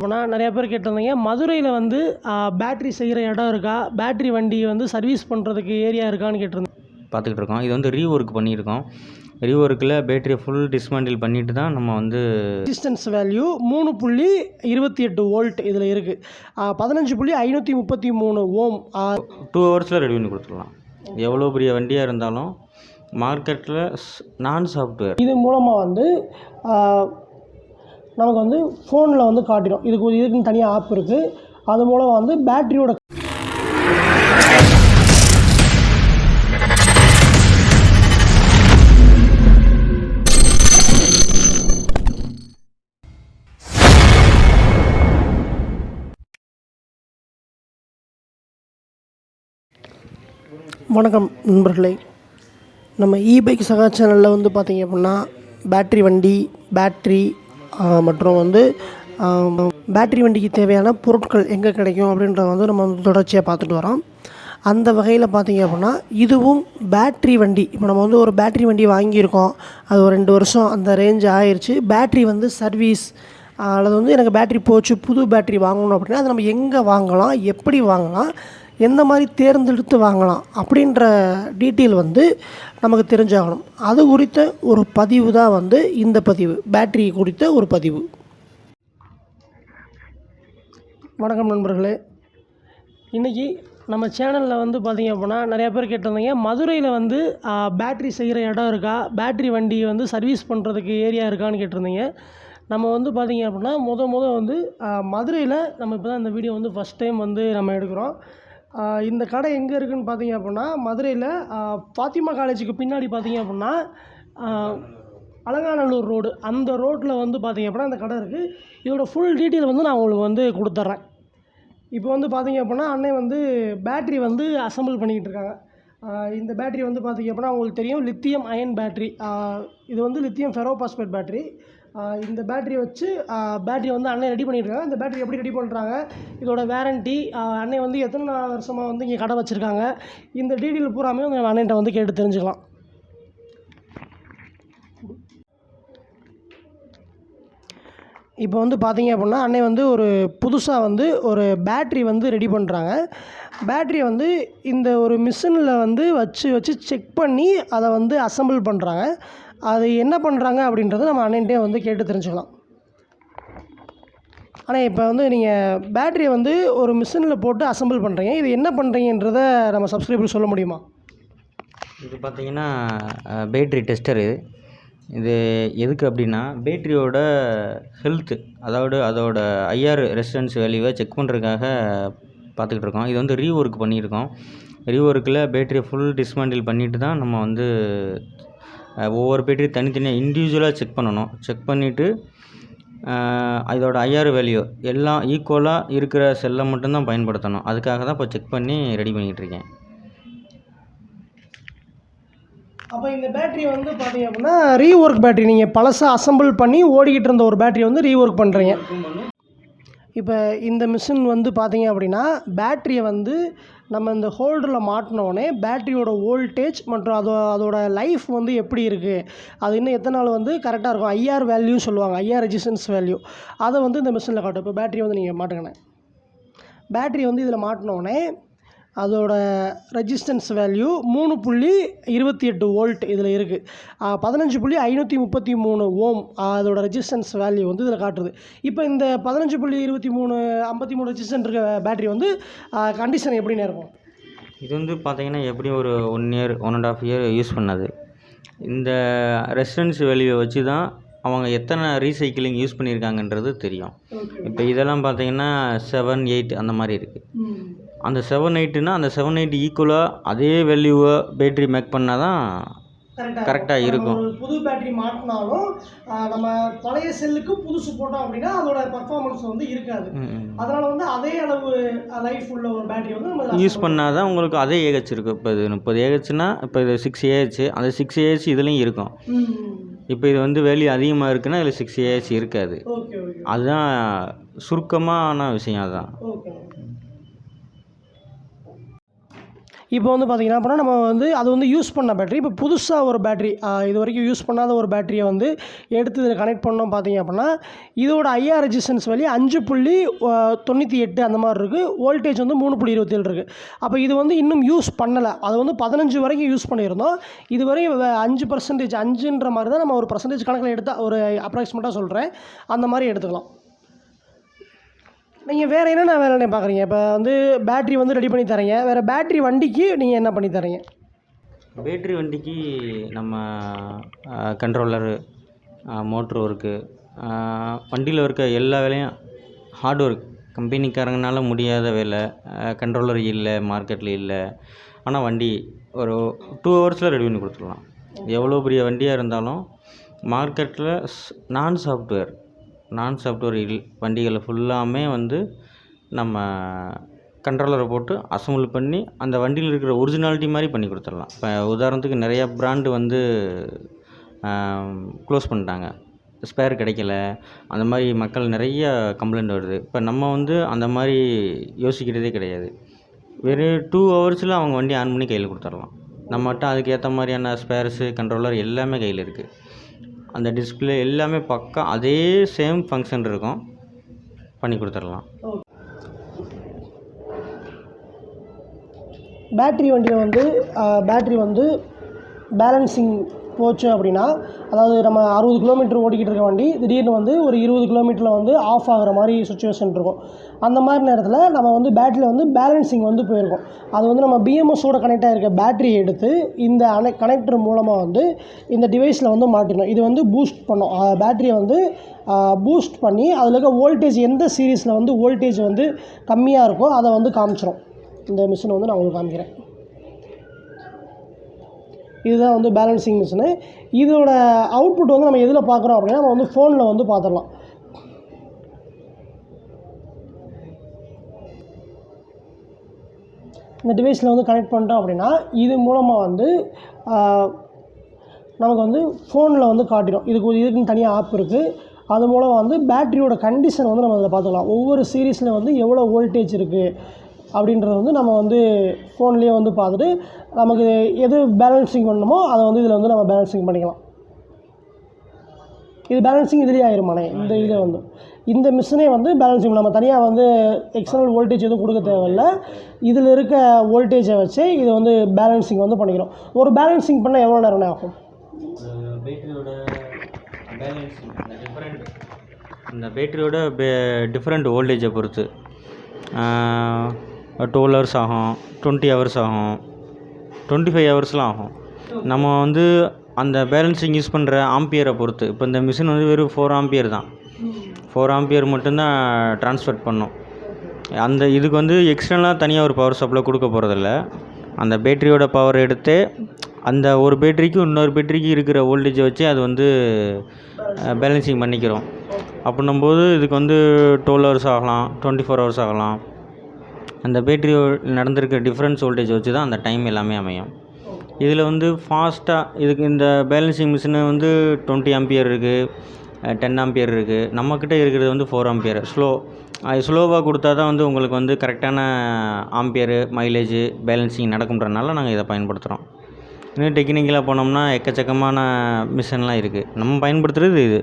போனால் நிறையா பேர் கேட்டிருந்தீங்க. மதுரையில் வந்து பேட்ரி செய்கிற இடம் இருக்கா? பேட்ரி வண்டி வந்து சர்வீஸ் பண்ணுறதுக்கு ஏரியா இருக்கான்னு கேட்டிருந்தேன் பார்த்துக்கிட்டு இருக்கோம். இது வந்து ரீஒர்க் பண்ணியிருக்கோம். ரீஒர்க்கில் பேட்டரியை ஃபுல் டிஸ்மேண்டில் பண்ணிட்டு தான் நம்ம வந்து ரெசிஸ்டன்ஸ் வேல்யூ மூணு புள்ளி இருபத்தி எட்டு வோல்ட் இதில் இருக்குது பதினஞ்சு புள்ளி ஐநூற்றி முப்பத்தி மூணு ஓம். டூ ஹவர்ஸில் ரெடி பண்ணி கொடுத்துடலாம். எவ்வளோ பெரிய வண்டியாக இருந்தாலும் மார்க்கெட்டில் நான் சாஃப்ட்வேர் இது மூலமாக வந்து நமக்கு வந்து ஃபோனில் வந்து காட்டிடும். இதுக்கு இதுக்குன்னு தனியாக ஆப் இருக்குது அது மூலம் வந்து பேட்டரியோட வணக்கம் நண்பர்களே. நம்ம இ பைக் சகா சேனலில் வந்து பார்த்தீங்க அப்படின்னா பேட்ரி வண்டி பேட்ரி மற்றும் வந்து பேட்ரி வண்டிக்கு தேவையான பொருட்கள் எங்கே கிடைக்கும் அப்படின்றத வந்து நம்ம வந்து தொடர்ச்சியாக பார்த்துட்டு வரோம். அந்த வகையில் பார்த்தீங்க அப்படின்னா இதுவும் பேட்ரி வண்டி. இப்போ நம்ம வந்து ஒரு பேட்ரி வண்டி வாங்கியிருக்கோம். அது ஒரு ரெண்டு வருஷம் அந்த ரேஞ்ச் ஆயிடுச்சு பேட்ரி வந்து சர்வீஸ் அல்லது வந்து எனக்கு பேட்ரி போச்சு புது பேட்ரி வாங்கணும் அப்படின்னா அது நம்ம எங்கே வாங்கலாம் எப்படி வாங்கலாம் எந்த மாதிரி தேர்ந்தெடுத்து வாங்கலாம் அப்படின்ற டீட்டெயில் வந்து நமக்கு தெரிஞ்சாகணும். அது குறித்த ஒரு பதிவு தான் வந்து இந்த பதிவு. பேட்டரி குறித்த ஒரு பதிவு. வணக்கம் நண்பர்களே. இன்றைக்கி நம்ம சேனலில் வந்து பார்த்திங்க அப்படின்னா நிறையா பேர் கேட்டிருந்தீங்க மதுரையில் வந்து பேட்ரி செய்கிற இடம் இருக்கா? பேட்ரி வண்டி வந்து சர்வீஸ் பண்ணுறதுக்கு ஏரியா இருக்கான்னு கேட்டிருந்தீங்க. நம்ம வந்து பார்த்திங்க அப்படின்னா முத முத வந்து மதுரையில் நம்ம இப்போ தான் இந்த வீடியோ வந்து ஃபஸ்ட் டைம் வந்து நம்ம எடுக்கிறோம். இந்த கடை எங்கே இருக்குதுன்னு பார்த்தீங்க அப்படின்னா மதுரையில் ஃபாத்திமா காலேஜுக்கு பின்னாடி பார்த்தீங்க அப்படின்னா அலங்காநல்லூர் ரோடு. அந்த ரோட்டில் வந்து பார்த்தீங்க அப்படின்னா அந்த கடை இருக்குது இதோட ஃபுல் டீட்டெயில் வந்து நான் உங்களுக்கு வந்து கொடுத்துட்றேன் இப்போ வந்து பார்த்தீங்க அப்படின்னா அண்ணன் வந்து பேட்ரி வந்து அசெம்பிள் பண்ணிக்கிட்டு இருக்காங்க. இந்த பேட்ரி வந்து பார்த்தீங்க அப்படின்னா உங்களுக்கு தெரியும் லித்தியம் அயன் பேட்ரி இது வந்து லித்தியம் ஃபெரோபாஸ்பேட் பேட்ரி இந்த பேட்டரி வச்சு பேட்டரி வந்து அண்ணன் ரெடி பண்ணிட்டு இருக்காங்க. இந்த பேட்டரி எப்படி ரெடி பண்ணுறாங்க இதோட வேரண்டி அண்ணன் வந்து எத்தனை நாள் வருஷமாக வந்து இங்கே கடை வச்சுருக்காங்க? இந்த டீட்டெயில் பூராமே வந்து நம்ம அண்ணன்ட்ட வந்து கேட்டு தெரிஞ்சுக்கலாம். இப்போ வந்து பார்த்தீங்க அப்படின்னா அன்னை வந்து ஒரு புதுசாக வந்து ஒரு பேட்ரி வந்து ரெடி பண்ணுறாங்க பேட்ரியை வந்து இந்த ஒரு மிஷினில் வந்து வச்சு வச்சு செக் பண்ணி அதை வந்து அசம்பிள் பண்ணுறாங்க அது என்ன பண்ணுறாங்க அப்படின்றத நம்ம அண்ணன்ட்டே வந்து கேட்டு தெரிஞ்சுக்கலாம். ஆனால் இப்போ வந்து நீங்கள் பேட்டரியை வந்து ஒரு மிஷினில் போட்டு அசெம்பிள் பண்ணுறீங்க இது என்ன பண்ணுறீங்கன்றத நம்ம சப்ஸ்கிரைபர் சொல்ல முடியுமா? இது பார்த்தீங்கன்னா பேட்ரி டெஸ்டரு இது. எதுக்கு அப்படின்னா பேட்ரியோட ஹெல்த்து அதாவது அதோட ஐஆர் ரெசிடன்ஸ் வேல்யூவை செக் பண்ணுறதுக்காக பார்த்துக்கிட்டு இருக்கோம். இது வந்து ரீஒர்க் பண்ணியிருக்கோம். ரீஒர்க்கில் பேட்டரியை ஃபுல் டிஸ்மேண்டில் பண்ணிட்டு தான் நம்ம வந்து ஒவ்வொரு பேட்டரி தனித்தனியாக இண்டிவிஜுவலாக செக் பண்ணணும். செக் பண்ணிவிட்டு இதோட ஐஆர் வேல்யூ எல்லாம் ஈக்குவலாக இருக்கிற செல்லை மட்டும்தான் பயன்படுத்தணும். அதுக்காக தான் இப்போ செக் பண்ணி ரெடி பண்ணிக்கிட்டு அப்போ இந்த பேட்டரி வந்து பார்த்தீங்க அப்படின்னா ரீஒர்க் பேட்டரி நீங்கள் பழசாக அசம்பிள் பண்ணி ஓடிக்கிட்டு இருந்த ஒரு பேட்டரி வந்து ரீஒர்க் பண்ணுறீங்க இப்போ இந்த மிஷின் வந்து பார்த்தீங்க அப்படின்னா பேட்டரியை வந்து நம்ம இந்த ஹோல்டரில் மாட்டினோடனே பேட்டரியோட வோல்டேஜ் மற்றும் அதோ அதோட லைஃப் வந்து எப்படி இருக்குது அது இன்னும் எத்தனை நாள் வந்து கரெக்டாக இருக்கும்? ஐஆர் வேல்யூ சொல்லுவாங்க. ஐஆர் ரெஜிஸ்டன்ஸ் வேல்யூ அதை வந்து இந்த மிஷினில் காட்டும். இப்போ பேட்டரி வந்து நீங்கள் மாட்டுங்கண்ணே. பேட்டரி வந்து இதில் மாட்டினோடனே அதோட ரெசிஸ்டன்ஸ் வேல்யூ மூணு புள்ளி இருபத்தி எட்டு வோல்ட் இதில் இருக்குது பதினஞ்சு புள்ளி ஐநூற்றி முப்பத்தி மூணு ஓம் அதோட ரெசிஸ்டன்ஸ் வேல்யூ வந்து இதில் காட்டுது. இப்போ இந்த பதினஞ்சு புள்ளி இருபத்தி மூணு ஐம்பத்தி மூணு ரெசிஸ்டன்ட் இருக்க பேட்டரி வந்து கண்டிஷன் எப்படின்னு இருக்கும் இது வந்து பார்த்தீங்கன்னா எப்படியும் ஒரு one year one and half year use பண்ணது. இந்த ரெசிடென்ஸ் வேல்யூவை வச்சு தான் அவங்க எத்தனை ரீசைக்கிளிங் யூஸ் பண்ணியிருக்காங்கன்றது தெரியும். இப்போ இதெல்லாம் பார்த்தீங்கன்னா செவன் எயிட் அந்த மாதிரி இருக்குது அந்த செவன் எயிட்டுனா அந்த செவன் எயிட் ஈக்குவலாக அதே வேல்யூவை பேட்டரி மேக் பண்ணால் தான் ஆ இருக்கும். புது பேட்டரி மாட்டினாலும் நம்ம பழைய செல்லுக்கு புதுசு போட்டோம் அப்படின்னா அதோட பர்ஃபார்மன்ஸ் வந்து இருக்காது. அதனால வந்து அதே அளவு லைஃப் உள்ள ஒரு பேட்டரி வந்து நம்ம யூஸ் பண்ணால் தான் உங்களுக்கு அதே ஏஹெச் இருக்கும் இப்போ இது முப்பது ஏஹெச்னா இப்போ இது சிக்ஸ் ஏஹெச் அந்த சிக்ஸ் ஏஹெச் இதுலேயும் இருக்கும். இப்போ இது வந்து வேல்யூ அதிகமாக இருக்குன்னா இதில் சிக்ஸ் ஏஹெச் இருக்காது. அதுதான் சுருக்கமான விஷயம் அதுதான் இப்போ வந்து பார்த்திங்கன்னா அப்படின்னா நம்ம வந்து அது வந்து யூஸ் பண்ண பேட்டரி இப்போ புதுசாக ஒரு பேட்டரி இது வரைக்கும் யூஸ் பண்ணாத ஒரு பேட்டரியை வந்து எடுத்து இதில் கனெக்ட் பண்ணோம் பார்த்திங்க அப்படின்னா இதோட ஐஆர் ரெசிஸ்டன்ஸ் வழி அஞ்சு புள்ளி தொண்ணூற்றி எட்டு அந்த மாதிரி இருக்குது வோல்டேஜ் வந்து மூணு புள்ளி இருபத்தேழு இருக்குது அப்போ இது வந்து இன்னும் யூஸ் பண்ணலை. அது வந்து பதினஞ்சு வரைக்கும் யூஸ் பண்ணியிருந்தோம். இது வரையும் அஞ்சு பர்சன்டேஜ் அஞ்சுன்ற மாதிரி தான் நம்ம ஒரு பர்சன்டேஜ் கணக்கில் எடுத்தால் ஒரு அப்ராக்சிமேட்டாக சொல்கிறேன் அந்த மாதிரி எடுத்துக்கலாம். நீங்கள் வேறு என்னென்ன வேலை பார்க்குறீங்க? இப்போ வந்து பேட்ரி வந்து ரெடி பண்ணி தரீங்க வேறு பேட்ரி வண்டிக்கு நீங்கள் என்ன பண்ணி தரீங்க பேட்ரி வண்டிக்கு நம்ம கண்ட்ரோலரு மோட்ரு ஒர்க்கு வண்டியில் இருக்க எல்லா வேலையும் ஹார்ட் ஒர்க் கம்பெனிக்காரங்கனால முடியாத வேலை. கண்ட்ரோலர் இல்லை மார்க்கெட்டில் இல்லை. ஆனால் வண்டி ஒரு டூ ஹவர்ஸில் ரெடி பண்ணி கொடுத்துடலாம். எவ்வளோ பெரிய வண்டியாக இருந்தாலும் மார்க்கெட்டில் நான் சாஃப்ட்வேர் நான் சாஃப்ட்வேர் இல் வண்டிகளை ஃபுல்லாமே வந்து நம்ம கண்ட்ரோலரை போட்டு அசம்பிள் பண்ணி அந்த வண்டியில் இருக்கிற ஒரிஜினாலிட்டி மாதிரி பண்ணி கொடுத்துடலாம். இப்போ உதாரணத்துக்கு நிறையா ப்ராண்டு வந்து க்ளோஸ் பண்ணிட்டாங்க. ஸ்பேர் கிடைக்கல. அந்த மாதிரி மக்கள் நிறைய கம்ப்ளைண்ட் வருது. இப்போ நம்ம வந்து அந்த மாதிரி யோசிக்கிறதே கிடையாது. வெறும் டூ ஹவர்ஸில் அவங்க வண்டி ஆன் பண்ணி கையில் கொடுத்துடலாம். நம்மகிட்ட அதுக்கேற்ற மாதிரியான ஸ்பேர்ஸு கண்ட்ரோலர் எல்லாமே கையில் இருக்குது அந்த டிஸ்பிளே எல்லாமே பக்கா அதே சேம் ஃபங்க்ஷன் இருக்கும். பண்ணி கொடுத்துடலாம். பேட்டரி வண்டியில் வந்து பேட்டரி வந்து பேலன்சிங் போச்சு அப்படின்னா அதாவது நம்ம அறுபது கிலோமீட்டர் ஓடிக்கிட்டு இருக்க வண்டி திடீர்னு வந்து ஒரு இருபது கிலோமீட்டரில் வந்து ஆஃப் ஆகிற மாதிரி சுச்சுவேஷன் இருக்கும். அந்த மாதிரி நேரத்தில் நம்ம வந்து பேட்டரியில் வந்து பேலன்சிங் வந்து போயிருக்கும். அது வந்து நம்ம பிஎம்எஸோட கனெக்ட் ஆகிருக்க பேட்டரியை எடுத்து இந்த அனை கனெக்டர் மூலமாக வந்து இந்த டிவைஸில் வந்து மாட்டிடணும். இது வந்து பூஸ்ட் பண்ணும். பேட்டரியை வந்து பூஸ்ட் பண்ணி அதில் இருக்க வோல்டேஜ் எந்த சீரீஸில் வந்து வோல்டேஜ் வந்து கம்மியாக இருக்கோ அதை வந்து காமிச்சிடும் இந்த மிஷினை வந்து நான் உங்களுக்கு காமிக்கிறேன். இதுதான் வந்து பேலன்சிங் மிஷினு இதோட அவுட்புட் வந்து நம்ம எதில் பார்க்குறோம் அப்படின்னா நம்ம வந்து ஃபோனில் வந்து பார்த்துடலாம். இந்த டிவைஸில் வந்து கனெக்ட் பண்ணிட்டோம் அப்படின்னா இது மூலமாக வந்து நமக்கு வந்து ஃபோனில் வந்து காட்டிடும். இதுக்கு இதுக்குன்னு தனியாக ஆப் இருக்குது அது மூலம் வந்து பேட்டரியோட கண்டிஷன் வந்து நம்ம அதில் பார்த்துக்கலாம். ஒவ்வொரு சீரீஸில் வந்து எவ்வளோ வோல்டேஜ் இருக்குது அப்படின்றத வந்து நம்ம வந்து ஃபோன்லேயே வந்து பார்த்துட்டு நமக்கு எது பேலன்சிங் பண்ணணுமோ அதை வந்து இதில் வந்து நம்ம பேலன்சிங் பண்ணிக்கலாம். இது பேலன்சிங் இதுலேயே ஆயிருமானே இந்த இதில் வந்து. இந்த மிஷினே வந்து பேலன்சிங் நம்ம தனியாக வந்து எக்ஸ்டர்னல் வோல்டேஜ் எதுவும் கொடுக்க தேவையில்ல. இதில் இருக்க வோல்டேஜை வச்சு இது வந்து பேலன்சிங் வந்து பண்ணிக்கிறோம். ஒரு பேலன்சிங் பண்ண எவ்வளோ நேரம் ஆகும்? பேட்டரியோட பேலன்சிங் டிஃப்ரெண்ட் அந்த பேட்டரியோட டிஃப்ரெண்ட் வோல்டேஜை பொறுத்து. டுவெல் ஹவர்ஸ் ஆகும் டுவெண்ட்டி ஹவர்ஸ் ஆகும் டுவெண்ட்டி ஃபைவ் ஹவர்ஸ்லாம் ஆகும். நம்ம வந்து அந்த பேலன்சிங் யூஸ் பண்ணுற ஆம்பியரை பொறுத்து. இப்போ இந்த மிஷின் வந்து வெறும் ஃபோர் ஆம்பியர் தான். ஃபோர் ஆம்பியர் மட்டும்தான் ட்ரான்ஸ்ஃபர் பண்ணும். அந்த இதுக்கு வந்து எக்ஸ்டர்னலாக தனியாக ஒரு பவர் சப்ளை கொடுக்க போகிறதில்ல அந்த பேட்டரியோட பவர் எடுத்து அந்த ஒரு பேட்டரிக்கு இன்னொரு பேட்டரிக்கு இருக்கிற வோல்டேஜை வச்சு அது வந்து பேலன்சிங் பண்ணிக்கிறோம். அப்படின்னும்போது இதுக்கு வந்து டுவெல் ஹவர்ஸ் ஆகலாம் டுவெண்ட்டி ஃபோர் ஹவர்ஸ் ஆகலாம். அந்த பேட்டரி நடந்திருக்க டிஃப்ரென்ஸ் வோல்டேஜ் வச்சு தான் அந்த டைம் எல்லாமே அமையும். இதில் வந்து ஃபாஸ்ட்டாக இதுக்கு இந்த பேலன்சிங் மிஷினு வந்து டுவெண்ட்டி ஆம்பியர் இருக்குது டென் ஆம்பியர் இருக்குது நம்மக்கிட்ட இருக்கிறது வந்து ஃபோர் ஆம்பியர் ஸ்லோ அது ஸ்லோவாக கொடுத்தா தான் வந்து உங்களுக்கு வந்து கரெக்டான ஆம்பியரு மைலேஜு பேலன்சிங் நடக்கும்ன்றனால நாங்கள் இதை பயன்படுத்துகிறோம் இன்னும் டெக்னிக்கலாக போனோம்னா எக்கச்சக்கமான மிஷின்லாம் இருக்குது நம்ம பயன்படுத்துகிறது இது.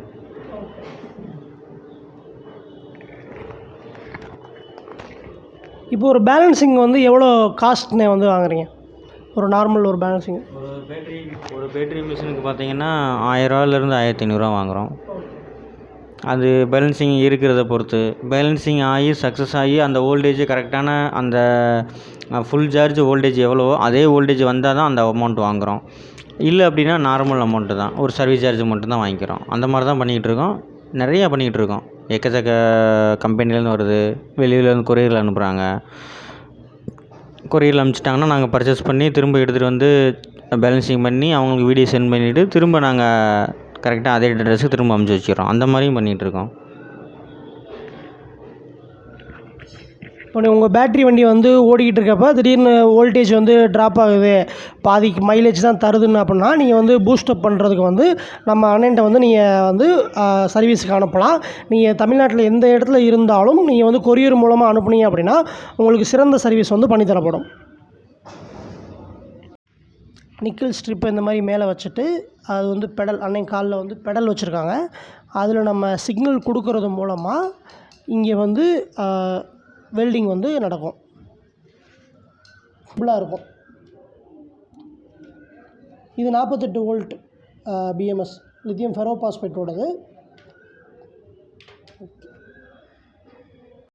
இப்போ ஒரு பேலன்சிங் வந்து எவ்வளோ காஸ்ட்னே வந்து வாங்குறீங்க? ஒரு நார்மல் ஒரு பேலன்சிங் ஒரு பேட்டரி ஒரு பேட்டரி மிஷினுக்கு பார்த்தீங்கன்னா ஆயிரரூவாலேருந்து ஆயிரத்தி ஐநூறுரூவா வாங்குகிறோம் அது பேலன்சிங் இருக்கிறத பொறுத்து. பேலன்சிங் ஆகி சக்ஸஸ் ஆகி அந்த ஓல்டேஜ் கரெக்டான அந்த ஃபுல் சார்ஜ் ஓல்டேஜ் எவ்வளவோ அதே ஓல்டேஜ் வந்தால் தான் அந்த அமௌண்ட் வாங்குகிறோம் இல்லை அப்படின்னா நார்மல் அமௌண்ட்டு தான். ஒரு சர்வீஸ் சார்ஜ் மட்டும் தான் வாங்கிக்கிறோம். அந்த மாதிரி தான் பண்ணிக்கிட்டு இருக்கோம். நிறையா பண்ணிக்கிட்டு இருக்கோம். எக்கச்சக்க கம்பெனிலேருந்து வருது. வெளியிலேருந்து கொரியரில் அனுப்புகிறாங்க கொரியரில் அனுப்பிச்சிட்டாங்கன்னா நாங்கள் பர்ச்சேஸ் பண்ணி திரும்ப எடுத்துகிட்டு வந்து பேலன்சிங் பண்ணி அவங்களுக்கு வீடியோ சென்ட் பண்ணிவிட்டு திரும்ப நாங்கள் கரெக்டாக அதே அட்ரஸுக்கு திரும்ப அமுச்சு வச்சிடுறோம். அந்த மாதிரியும் பண்ணிகிட்ருக்கோம் இருக்கோம் உங்கள் பேட்டரி வண்டி வந்து ஓடிக்கிட்டு இருக்கப்போ திடீர்னு வோல்டேஜ் வந்து ட்ராப் ஆகுது. பாதிக்கு மைலேஜ் தான் தருதுன்னு அப்படின்னா நீங்கள் வந்து பூஸ்டப் பண்ணுறதுக்கு வந்து நம்ம அண்ணன்ட்ட வந்து நீங்கள் வந்து சர்வீஸுக்கு அனுப்பலாம். நீங்கள் தமிழ்நாட்டில் எந்த இடத்துல இருந்தாலும் நீங்கள் வந்து கொரியர் மூலமாக அனுப்புனீங்க அப்படின்னா உங்களுக்கு சிறந்த சர்வீஸ் வந்து பண்ணி தரப்படும். நிக்கல் ஸ்ட்ரிப் இந்த மாதிரி மேலே வச்சுட்டு அது வந்து பெடல் அன்னைக்கு காலில் வந்து பெடல் வச்சுருக்காங்க. அதில் நம்ம சிக்னல் கொடுக்கறது மூலமாக இங்கே வந்து வெல்டிங் வந்து நடக்கும். ஃபுல்லாக இருக்கும். இது நாற்பத்தெட்டு வோல்ட் பிஎம்எஸ் லித்தியம் ஃபெரோபாஸ்பேட்டோடது